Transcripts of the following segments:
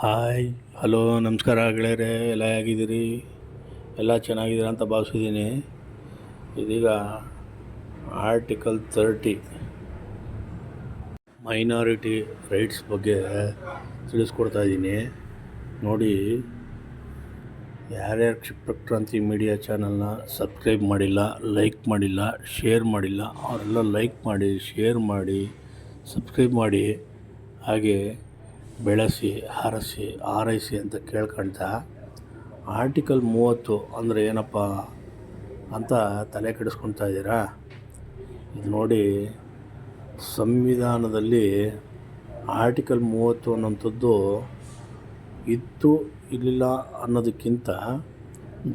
Hi. Hello, ನಮಸ್ಕಾರ ಗೆಳೆಯರೆ, ಎಲ್ಲ ಹೇಗಿದ್ದೀರಿ? ಎಲ್ಲ ಚೆನ್ನಾಗಿದ್ದೀರಾ ಅಂತ ಭಾವಿಸಿದ್ದೀನಿ. ಇದೀಗ ಆರ್ಟಿಕಲ್ ತರ್ಟಿ ಮೈನಾರಿಟಿ ರೈಟ್ಸ್ ಬಗ್ಗೆ ತಿಳಿಸ್ಕೊಡ್ತಾ ಇದ್ದೀನಿ. ನೋಡಿ, ಯಾರ್ಯಾರು ಕ್ಷಿಪ್ರಕ್ರಾಂತಿ ಮೀಡಿಯಾ ಚಾನಲ್ನ ಸಬ್ಸ್ಕ್ರೈಬ್ ಮಾಡಿಲ್ಲ ಲೈಕ್ ಮಾಡಿಲ್ಲ ಶೇರ್ ಮಾಡಿಲ್ಲ, ಅವರೆಲ್ಲ ಲೈಕ್ ಮಾಡಿ ಶೇರ್ ಮಾಡಿ ಸಬ್ಸ್ಕ್ರೈಬ್ ಮಾಡಿ, ಹಾಗೆ ಬೆಳೆಸಿ, ಹರಸಿ ಆರೈಸಿ ಅಂತ ಕೇಳ್ಕೊಳ್ತಾ ಆರ್ಟಿಕಲ್ ಮೂವತ್ತು ಅಂದರೆ ಏನಪ್ಪ ಅಂತ ತಲೆ ಕೆಡಿಸ್ಕೊಳ್ತಾ ಇದ್ದೀರಾ? ಇದು ನೋಡಿ ಸಂವಿಧಾನದಲ್ಲಿ ಆರ್ಟಿಕಲ್ ಮೂವತ್ತು ಅನ್ನೋಂಥದ್ದು ಇತ್ತು ಇರಲಿಲ್ಲ ಅನ್ನೋದಕ್ಕಿಂತ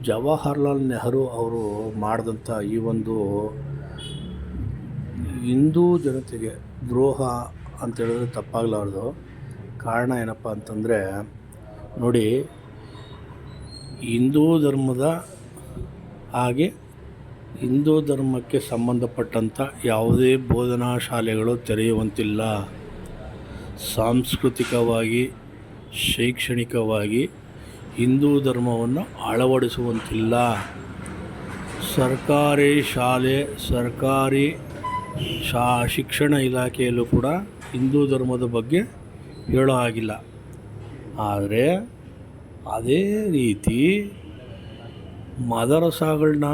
ಜವಾಹರ್ಲಾಲ್ ನೆಹರು ಅವರು ಮಾಡಿದಂಥ ಈ ಒಂದು ಹಿಂದೂ ಜನತೆಗೆ ದ್ರೋಹ ಅಂತೇಳಿದ್ರೆ ತಪ್ಪಾಗಲಾರ್ದು. ಕಾರಣ ಏನಪ್ಪ ಅಂತಂದರೆ, ನೋಡಿ, ಹಿಂದೂ ಧರ್ಮದ ಹಾಗೆ ಹಿಂದೂ ಧರ್ಮಕ್ಕೆ ಸಂಬಂಧಪಟ್ಟಂಥ ಯಾವುದೇ ಬೋಧನಾ ಶಾಲೆಗಳು ತೆರೆಯುವಂತಿಲ್ಲ. ಸಾಂಸ್ಕೃತಿಕವಾಗಿ, ಶೈಕ್ಷಣಿಕವಾಗಿ ಹಿಂದೂ ಧರ್ಮವನ್ನು ಅಳವಡಿಸುವಂತಿಲ್ಲ. ಸರ್ಕಾರಿ ಶಾಲೆ, ಸರ್ಕಾರಿ ಶಾ, ಶಿಕ್ಷಣ ಇಲಾಖೆಯಲ್ಲೂ ಕೂಡ ಹಿಂದೂ ಧರ್ಮದ ಬಗ್ಗೆ ಹೇಳೋ ಹಾಗಿಲ್ಲ. ಆದರೆ ಅದೇ ರೀತಿ ಮದರಸಾಗಳನ್ನ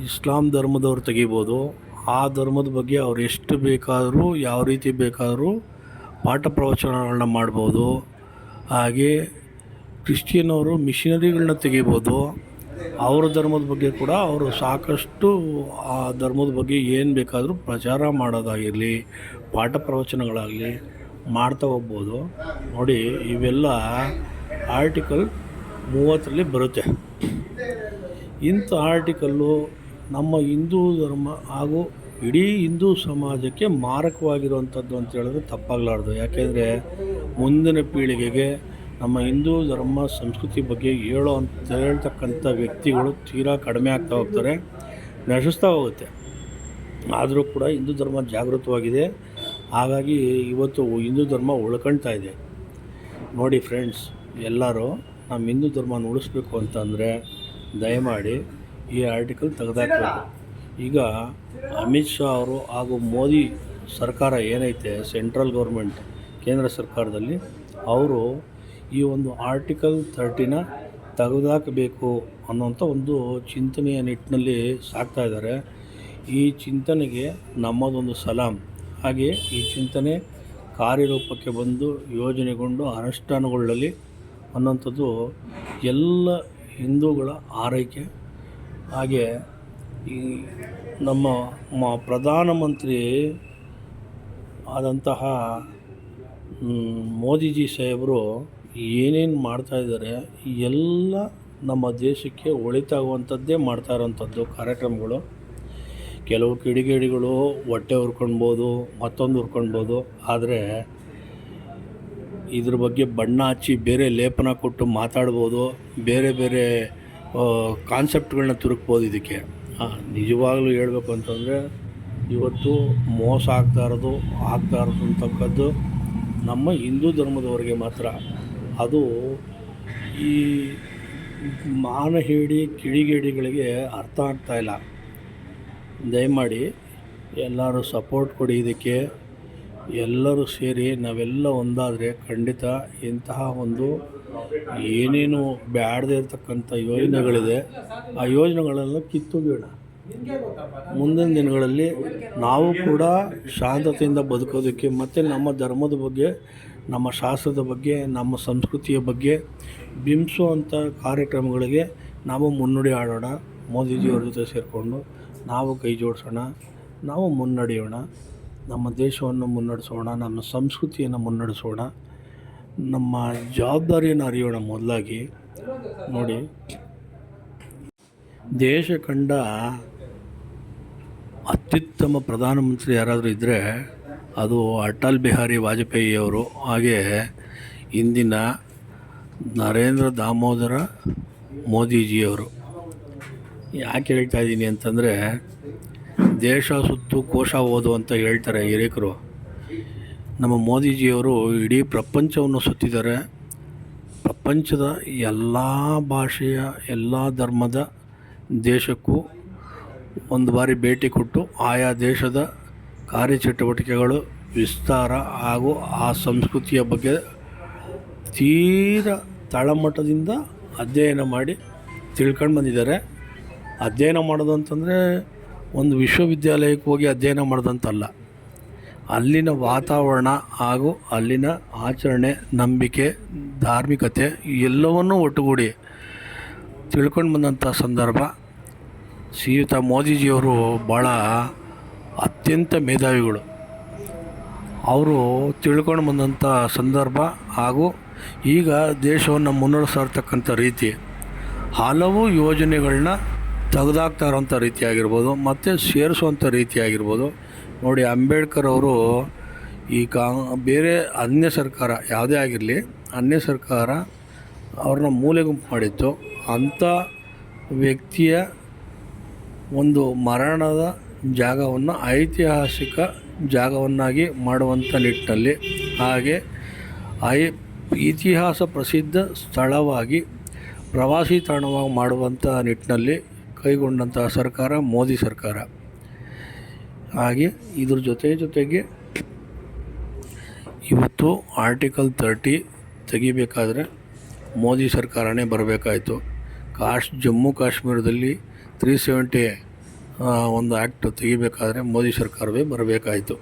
ಇಸ್ಲಾಂ ಧರ್ಮದವ್ರು ತೆಗಿಬೋದು. ಆ ಧರ್ಮದ ಬಗ್ಗೆ ಅವ್ರು ಎಷ್ಟು ಬೇಕಾದರೂ, ಯಾವ ರೀತಿ ಬೇಕಾದರೂ ಪಾಠ ಪ್ರವಚನಗಳನ್ನ ಮಾಡ್ಬೋದು. ಹಾಗೆ ಕ್ರಿಶ್ಚಿಯನ್ ಅವರು ಮಿಷನರಿಗಳನ್ನ ತೆಗಿಬೋದು. ಅವರ ಧರ್ಮದ ಬಗ್ಗೆ ಕೂಡ ಅವರು ಸಾಕಷ್ಟು ಆ ಧರ್ಮದ ಬಗ್ಗೆ ಏನು ಬೇಕಾದರೂ ಪ್ರಚಾರ ಮಾಡೋದಾಗಿರಲಿ, ಪಾಠ ಪ್ರವಚನಗಳಾಗಲಿ ಮಾಡ್ತಾ ಹೋಗ್ಬೋದು. ನೋಡಿ, ಇವೆಲ್ಲ ಆರ್ಟಿಕಲ್ ಮೂವತ್ತರಲ್ಲಿ ಬರುತ್ತೆ. ಇಂಥ ಆರ್ಟಿಕಲ್ಲು ನಮ್ಮ ಹಿಂದೂ ಧರ್ಮ ಹಾಗೂ ಇಡೀ ಹಿಂದೂ ಸಮಾಜಕ್ಕೆ ಮಾರಕವಾಗಿರುವಂಥದ್ದು ಅಂತ ಹೇಳಿದ್ರೆ ತಪ್ಪಾಗಲಾರ್ದು. ಯಾಕೆಂದರೆ ಮುಂದಿನ ಪೀಳಿಗೆಗೆ ನಮ್ಮ ಹಿಂದೂ ಧರ್ಮ ಸಂಸ್ಕೃತಿ ಬಗ್ಗೆ ಹೇಳೋ ಅಂತ ಹೇಳ್ತಕ್ಕಂಥ ವ್ಯಕ್ತಿಗಳು ತೀರಾ ಕಡಿಮೆ ಆಗ್ತಾ ಹೋಗ್ತಾರೆ, ನಶಿಸ್ತಾ ಹೋಗುತ್ತೆ. ಆದರೂ ಕೂಡ ಹಿಂದೂ ಧರ್ಮ ಜಾಗೃತವಾಗಿದೆ. ಹಾಗಾಗಿ ಇವತ್ತು ಹಿಂದೂ ಧರ್ಮ ಉಳ್ಕೊಳ್ತಾ ಇದೆ. ನೋಡಿ ಫ್ರೆಂಡ್ಸ್ ಎಲ್ಲರೂ ನಮ್ಮ ಹಿಂದೂ ಧರ್ಮನ ಉಳಿಸ್ಬೇಕು ಅಂತಂದರೆ ದಯಮಾಡಿ ಈ ಆರ್ಟಿಕಲ್ ತೆಗೆದಾಕಬೇಕು. ಈಗ ಅಮಿತ್ ಶಾ ಅವರು ಹಾಗೂ ಮೋದಿ ಸರ್ಕಾರ ಏನೈತೆ ಸೆಂಟ್ರಲ್ ಗೌರ್ಮೆಂಟ್ ಕೇಂದ್ರ ಸರ್ಕಾರದಲ್ಲಿ, ಅವರು ಈ ಒಂದು ಆರ್ಟಿಕಲ್ ತರ್ಟಿನ ತೆಗೆದಾಕಬೇಕು ಅನ್ನೋಂಥ ಒಂದು ಚಿಂತನೆಯ ನಿಟ್ಟಿನಲ್ಲಿ ಸಾಕ್ತಾ ಇದ್ದಾರೆ. ಈ ಚಿಂತನೆಗೆ ನಮ್ಮದೊಂದು ಸಲಾಂ. ಹಾಗೆ ಈ ಚಿಂತನೆ ಕಾರ್ಯರೂಪಕ್ಕೆ ಬಂದು ಯೋಜನೆಗೊಂಡು ಅನುಷ್ಠಾನಗೊಳ್ಳಲಿ ಅನ್ನೋಂಥದ್ದು ಎಲ್ಲ ಹಿಂದೂಗಳ ಆರೈಕೆ. ಹಾಗೆ ಈ ನಮ್ಮ ಮ ಪ್ರಧಾನಮಂತ್ರಿ ಆದಂತಹ ಮೋದಿಜಿ ಸಾಹೇಬರು ಏನೇನು ಮಾಡ್ತಾ ಇದ್ದಾರೆ, ಎಲ್ಲ ನಮ್ಮ ದೇಶಕ್ಕೆ ಒಳಿತಾಗುವಂಥದ್ದೇ ಮಾಡ್ತಾ ಇರೋವಂಥದ್ದು ಕಾರ್ಯಕ್ರಮಗಳು. ಕೆಲವು ಕಿಡಿಗೇಡಿಗಳು ಹೊಟ್ಟೆ ಹುರ್ಕೊಳ್ಬೋದು ಮತ್ತೊಂದು ಹುರ್ಕೊಳ್ಬೋದು ಆದರೆ ಇದ್ರ ಬಗ್ಗೆ ಬಣ್ಣ ಹಚ್ಚಿ ಬೇರೆ ಲೇಪನ ಕೊಟ್ಟು ಮಾತಾಡ್ಬೋದು, ಬೇರೆ ಬೇರೆ ಕಾನ್ಸೆಪ್ಟ್ಗಳನ್ನ ತುರುಕ್ಬೋದು ಇದಕ್ಕೆ. ನಿಜವಾಗ್ಲೂ ಹೇಳಬೇಕು ಅಂತಂದರೆ ಇವತ್ತು ಮೋಸ ಆಗ್ತಾ ಇರೋದು ಅಂತಕ್ಕದ್ದು ನಮ್ಮ ಹಿಂದೂ ಧರ್ಮದವರಿಗೆ ಮಾತ್ರ. ಅದು ಈ ಮಾನಹೇಡಿ ಕಿಡಿಗೇಡಿಗಳಿಗೆ ಅರ್ಥ ಆಗ್ತಾಯಿಲ್ಲ ದಯಮಾಡಿ ಎಲ್ಲರೂ ಸಪೋರ್ಟ್ ಕೊಡಿ ಇದಕ್ಕೆ. ಎಲ್ಲರೂ ಸೇರಿ ನಾವೆಲ್ಲ ಒಂದಾದರೆ ಖಂಡಿತ ಇಂತಹ ಒಂದು ಏನೇನು ಬ್ಯಾಡದೇ ಇರತಕ್ಕಂಥ ಯೋಜನೆಗಳಿದೆ, ಆ ಯೋಜನೆಗಳೆಲ್ಲ ಬೇಡ ಮುಂದಿನ ದಿನಗಳಲ್ಲಿ ನಾವು ಕೂಡ ಶಾಂತತೆಯಿಂದ ಬದುಕೋದಕ್ಕೆ ಮತ್ತು ನಮ್ಮ ಧರ್ಮದ ಬಗ್ಗೆ, ನಮ್ಮ ಶಾಸ್ತ್ರದ ಬಗ್ಗೆ, ನಮ್ಮ ಸಂಸ್ಕೃತಿಯ ಬಗ್ಗೆ ಬಿಂಬಿಸುವಂಥ ಕಾರ್ಯಕ್ರಮಗಳಿಗೆ ನಾವು ಮುನ್ನುಡಿ ಆಡೋಣ. ಮೋದಿಜಿಯವ್ರ ಜೊತೆ ಸೇರಿಕೊಂಡು ನಾವು ಕೈ ಜೋಡಿಸೋಣ, ನಾವು ಮುನ್ನಡೆಯೋಣ, ನಮ್ಮ ದೇಶವನ್ನು ಮುನ್ನಡೆಸೋಣ, ನಮ್ಮ ಸಂಸ್ಕೃತಿಯನ್ನು ಮುನ್ನಡೆಸೋಣ, ನಮ್ಮ ಜವಾಬ್ದಾರಿಯನ್ನು ಅರಿಯೋಣ ಮೊದಲಾಗಿ. ನೋಡಿ, ದೇಶ ಕಂಡ ಅತ್ಯುತ್ತಮ ಪ್ರಧಾನಮಂತ್ರಿ ಯಾರಾದರೂ ಇದ್ದರೆ ಅದು ಅಟಲ್ ಬಿಹಾರಿ ವಾಜಪೇಯಿ ಅವರು ಹಾಗೆ ಇಂದಿನ ನರೇಂದ್ರ ದಾಮೋದರ ಮೋದಿಜಿಯವರು. ಯಾಕೆ ಹೇಳ್ತಾ ಇದ್ದೀನಿ ಅಂತಂದರೆ, ದೇಶ ಸುತ್ತು ಕೋಶ ಓದು ಅಂತ ಹೇಳ್ತಾರೆ ಹಿರೇಕರು. ನಮ್ಮ ಮೋದಿಜಿಯವರು ಇಡೀ ಪ್ರಪಂಚವನ್ನು ಸುತ್ತಿದ್ದಾರೆ. ಪ್ರಪಂಚದ ಎಲ್ಲ ಭಾಷೆಯ, ಎಲ್ಲ ಧರ್ಮದ ದೇಶಕ್ಕೂ ಒಂದು ಬಾರಿ ಭೇಟಿ ಕೊಟ್ಟು ಆಯಾ ದೇಶದ ಕಾರ್ಯಚಟುವಟಿಕೆಗಳು ವಿಸ್ತಾರ ಹಾಗೂ ಆ ಸಂಸ್ಕೃತಿಯ ಬಗ್ಗೆ ತೀರ ತಳಮಟ್ಟದಿಂದ ಅಧ್ಯಯನ ಮಾಡಿ ತಿಳ್ಕೊಂಡು ಬಂದಿದ್ದಾರೆ. ಅಧ್ಯಯನ ಮಾಡೋದು ಅಂತಂದರೆ ಒಂದು ವಿಶ್ವವಿದ್ಯಾಲಯಕ್ಕೆ ಹೋಗಿ ಅಧ್ಯಯನ ಮಾಡೋದಂತಲ್ಲ. ಅಲ್ಲಿನ ವಾತಾವರಣ ಹಾಗೂ ಅಲ್ಲಿನ ಆಚರಣೆ, ನಂಬಿಕೆ, ಧಾರ್ಮಿಕತೆ ಎಲ್ಲವನ್ನೂ ಒಟ್ಟುಗೂಡಿ ತಿಳ್ಕೊಂಡು ಬಂದಂಥ ಸಂದರ್ಭ. ಶ್ರೀಯುತ ಮೋದಿಜಿಯವರು ಭಾಳ ಅತ್ಯಂತ ಮೇಧಾವಿಗಳು. ಅವರು ತಿಳ್ಕೊಂಡು ಬಂದಂಥ ಸಂದರ್ಭ ಹಾಗೂ ಈಗ ದೇಶವನ್ನು ಮುನ್ನಡೆಸಾರ್ತಕ್ಕಂಥ ರೀತಿ. ಹಲವು ಯೋಜನೆಗಳನ್ನ ತೆಗೆದಾಕ್ತಾ ಇರೋಂಥ ರೀತಿಯಾಗಿರ್ಬೋದು, ಮತ್ತು ಸೇರಿಸುವಂಥ ರೀತಿಯಾಗಿರ್ಬೋದು. ನೋಡಿ, ಅಂಬೇಡ್ಕರ್ ಅವರು ಈ ಕಾ, ಬೇರೆ ಅನ್ಯ ಸರ್ಕಾರ, ಯಾವುದೇ ಆಗಿರಲಿ, ಅನ್ಯ ಸರ್ಕಾರ ಅವ್ರನ್ನ ಮೂಲೆ ಗುಂಪು ಮಾಡಿತ್ತು. ಅಂಥ ವ್ಯಕ್ತಿಯ ಒಂದು ಮರಣದ ಜಾಗವನ್ನು ಐತಿಹಾಸಿಕ ಜಾಗವನ್ನಾಗಿ ಮಾಡುವಂಥ ನಿಟ್ಟಿನಲ್ಲಿ, ಹಾಗೆ ಐ, ಇತಿಹಾಸ ಪ್ರಸಿದ್ಧ ಸ್ಥಳವಾಗಿ ಪ್ರವಾಸಿ ತಾಣವಾಗಿ ಮಾಡುವಂಥ ನಿಟ್ಟಿನಲ್ಲಿ ಕೈಗೊಂಡಂತಹ ಸರ್ಕಾರ, ಮೋದಿ ಸರ್ಕಾರ. ಹಾಗೆ ಇದ್ರ ಜೊತೆ ಜೊತೆಗೆ ಇವತ್ತು ಆರ್ಟಿಕಲ್ ತರ್ಟಿ ತೆಗಿಬೇಕಾದ್ರೆ ಮೋದಿ ಸರ್ಕಾರನೇ ಬರಬೇಕಾಯಿತು. ಕಾಶ್, ಜಮ್ಮು ಕಾಶ್ಮೀರದಲ್ಲಿ ತ್ರೀ ಸೆವೆಂಟಿ ಒಂದು ಆ್ಯಕ್ಟ್ ತೆಗಿಬೇಕಾದ್ರೆ ಮೋದಿ ಸರ್ಕಾರವೇ ಬರಬೇಕಾಯಿತು.